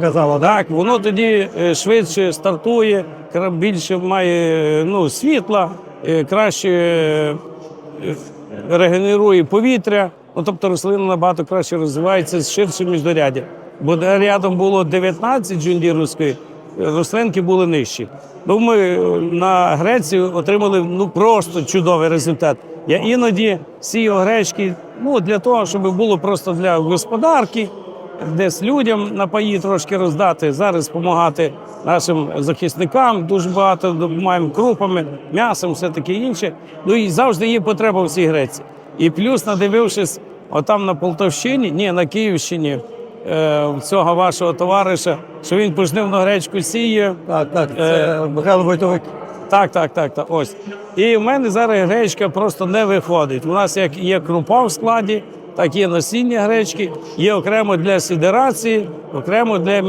казала. Так, воно тоді е, швидше стартує, більше має е, ну, світла, е, краще регенерує повітря. Ну, тобто рослина набагато краще розвивається з ширшим міждоряддям. Бо рядом було 19 джундіровської, рослинки були нижчі. Ну, ми на Греції отримали ну, просто чудовий результат. Я іноді сію гречки ну, для того, щоб було просто для господарки, десь людям напої трошки роздати, зараз допомагати нашим захисникам. Дуже багато допомагаємо крупами, м'ясом, все таке інше. Ну і завжди є потреба в цій греці. І плюс, надивившись, отам на Полтавщині, ні, на Київщині, е, цього вашого товариша, що він пожнивну гречку сіє. Так, так, це Михайло Войтовик. Так, так, так, так. Ось. І в мене зараз гречка просто не виходить. У нас як є крупа в складі, так є насіння гречки, є окремо для сідерації, окремо для